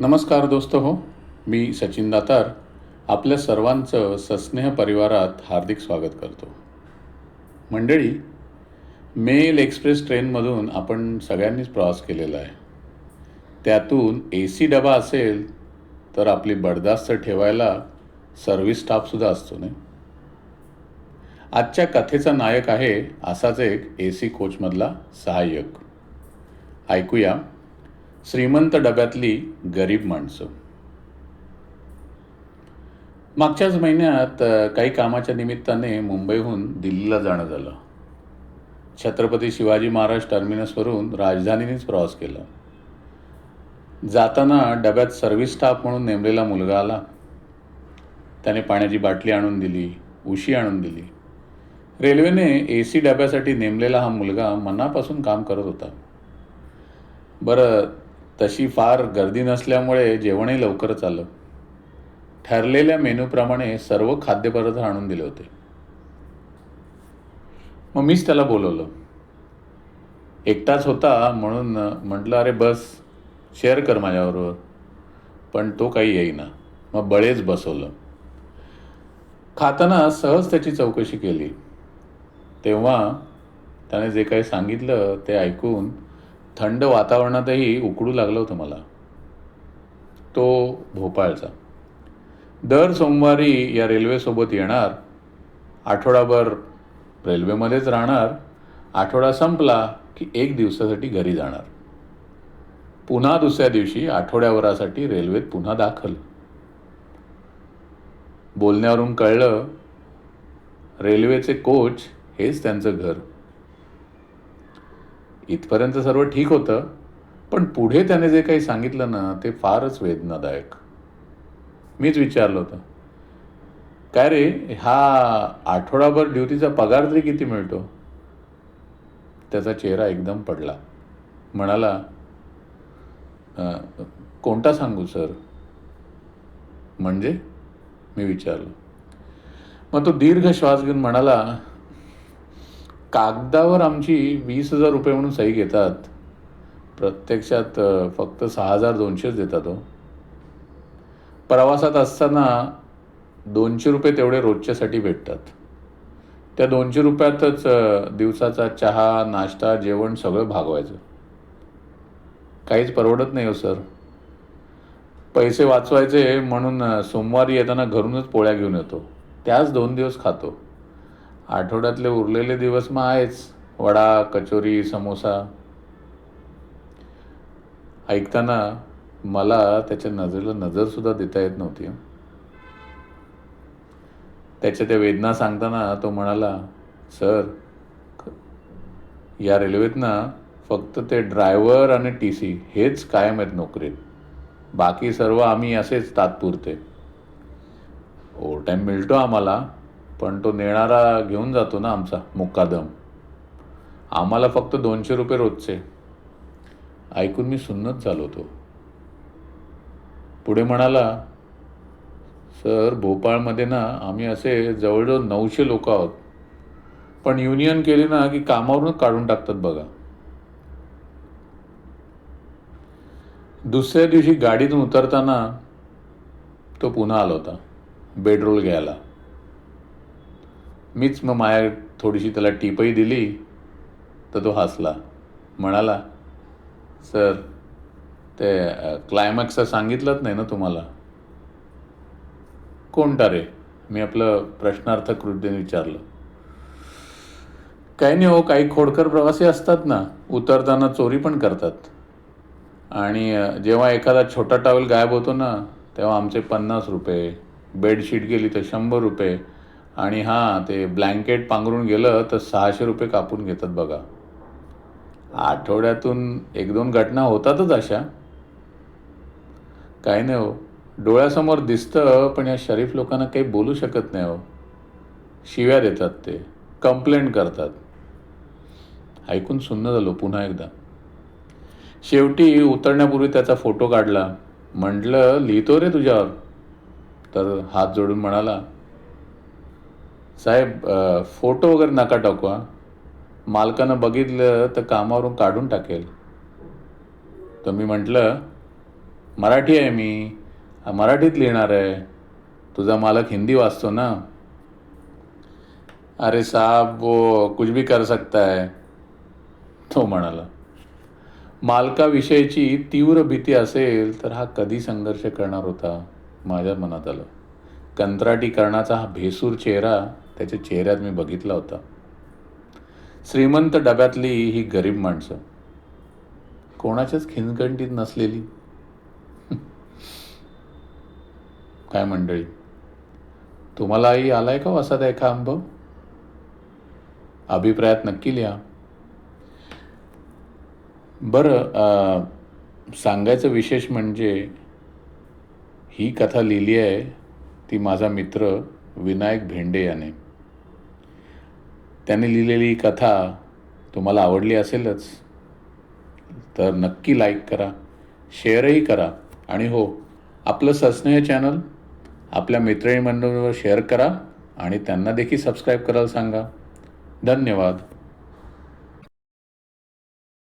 नमस्कार दोस्त हो मी सचिन दातार. आपल्या सर्वांचं सस्नेह परिवारात हार्दिक स्वागत करतो. मंडळी मेल एक्सप्रेस ट्रेनमधून आपण सगळ्यांनीच प्रवास केलेला आहे. त्यातून ए सी डबा असेल तर आपली बडदास्त ठेवायला सर्व्हिस स्टाफसुद्धा असतो नाही? आजच्या कथेचा नायक आहे असाच एक ए सी कोचमधला सहाय्यक. ऐकूया. श्रीमंत डब्यातली गरीब माणसं. मागच्याच महिन्यात काही कामाच्या निमित्ताने मुंबईहून दिल्लीला जाणं झालं. छत्रपती शिवाजी महाराज टर्मिनसवरून राजधानीनेच प्रवास केला. जाताना डब्यात सर्व्हिस स्टाफ म्हणून नेमलेला मुलगा आला. त्याने पाण्याची बाटली आणून दिली उशी आणून दिली. रेल्वेने ए सी डब्यासाठी नेमलेला हा मुलगा मनापासून काम करत होता. बरं तशी फार गर्दी नसल्यामुळे जेवणही लवकरच आलं ठरलेल्या मेनूप्रमाणे सर्व खाद्यपदार्थ आणून दिले होते. मग मीच त्याला बोलवलं. एकटाच होता म्हणून म्हटलं अरे बस शेअर कर माझ्याबरोबर. पण तो काही येईना. मग बळेच बसवलं. खाताना सहज त्याची चौकशी केली. तेव्हा त्याने जे काही सांगितलं ते ऐकून थंड वातावरणातही उकडू लागलं होतं मला. तो भोपाळचा. दर सोमवारी या रेल्वेसोबत येणार आठवडाभर रेल्वेमध्येच राहणार आठवडा संपला की एक दिवसासाठी घरी जाणार. पुन्हा दुसऱ्या दिवशी आठवड्याभरासाठी रेल्वेत पुन्हा दाखल. बोलण्यावरून कळलं रेल्वेचे कोच हेच त्यांचं घर. इथपर्यंत सर्व ठीक होतं पण पुढे त्याने जे काही सांगितलं ना ते फारच वेदनादायक. मीच विचारलं होतं काय रे हा आठवडाभर ड्युटीचा पगार तरी किती मिळतो? त्याचा चेहरा एकदम पडला. म्हणाला कोणता सांगू सर? म्हणजे? मी विचारलं. मग तो दीर्घ श्वास घेऊन म्हणाला कागदावर आमची वीस हजार रुपये म्हणून सही घेतात. प्रत्यक्षात फक्त सहा हजार दोनशेच देतात हो. प्रवासात असताना दोनशे रुपये तेवढे रोजच्यासाठी भेटतात. त्या दोनशे रुपयातच दिवसाचा चहा नाश्ता जेवण सगळं भागवायचं. काहीच परवडत नाही हो सर. पैसे वाचवायचे म्हणून सोमवारी येताना घरूनच पोळ्या घेऊन येतो. त्याच दोन दिवस खातो. आठवड्यातले उरलेले दिवस मग आहेच. वडा कचोरी समोसा. ऐकताना मला त्याच्या नजरेला नजरसुद्धा देता येत नव्हती. त्याच्या त्या वेदना सांगताना तो म्हणाला सर या रेल्वेत ना फक्त ते ड्रायव्हर आणि टी सी हेच कायम आहेत नोकरीत. बाकी सर्व आम्ही असेच तात्पुरते. ओव्हर टाईम मिळतो आम्हाला. पण तो नेणारा घेऊन जातो ना आमचा मुक्कादम. आम्हाला फक्त दोनशे रुपये रोजचे. ऐकून मी सुन्नत झालो होतो. पुढे म्हणाला सर भोपाळमध्ये ना आम्ही असे जवळजवळ नऊशे लोक आहोत. पण युनियन केली ना की कामावरूनच काढून टाकतात बघा. दुसऱ्या दिवशी गाडीतून उतरताना तो पुन्हा आला होता बेडरोल घ्यायला. मीच मग माया थोडीशी त्याला टीपही दिली तर तो हसला. म्हणाला सर ते क्लायमॅक्सचं सांगितलंच नाही ना तुम्हाला? कोणता रे? मी आपलं प्रश्नार्थ कृतीने विचारलं. काही नाही हो काही खोडकर प्रवासी असतात ना उतरताना चोरी पण करतात. आणि जेव्हा एखादा छोटा टॉवेल गायब होतो ना तेव्हा आमचे पन्नास रुपये बेडशीट गेली तर शंभर रुपये आणि हां ते ब्लँकेट पांघरून गेलं तर सहाशे रुपये कापून घेतात बघा. आठवड्यातून एक दोन घटना होतातच अशा. काही नाही हो. डोळ्यासमोर दिसतं पण या शरीफ लोकांना काही बोलू शकत नाही हो. शिव्या देतात ते. कंप्लेंट करतात. ऐकून सुन्न झालो पुन्हा एकदा. शेवटी उतरण्यापूर्वी त्याचा फोटो काढला. म्हटलं लिहितो रे तुझ्यावर. तर हात जोडून म्हणाला साहेब फोटो वगैरे नका टाकू हां. मालकानं बघितलं तर कामावरून काढून टाकेल. तर मी म्हटलं मराठी आहे मी मराठीत लिहिणार आहे. तुझा मालक हिंदी वाचतो ना. अरे साहब वो कुछ भी कर सकता है. तो म्हणाला मालकाविषयीची तीव्र भीती असेल तर हा कधी संघर्ष करणार होता? माझ्या मनात आलं. कंत्राटीकरणाचा हा भेसूर चेहरा त्याच्या चेहऱ्यात मी बघितला होता. श्रीमंत डब्यातली ही गरीब माणसं. कोणाच्याच खिनकंटीत नसलेली. काय मंडळी? तुम्हालाही आलाय का हो असा एका अनुभव अभिप्रायात नक्की लिहा. बरं सांगायचं विशेष म्हणजे ही कथा लिहिली आहे ती माझा मित्र विनायक भेंडे याने. त्याने लिहिलेली कथा तुम्हाला आवडली असेलच तर नक्की लाईक करा शेअरही करा आणि हो आपलं सस्नेह चॅनल आपल्या मित्रमंडळीवर शेअर करा आणि त्यांना देखील सबस्क्राईब करायला सांगा. धन्यवाद.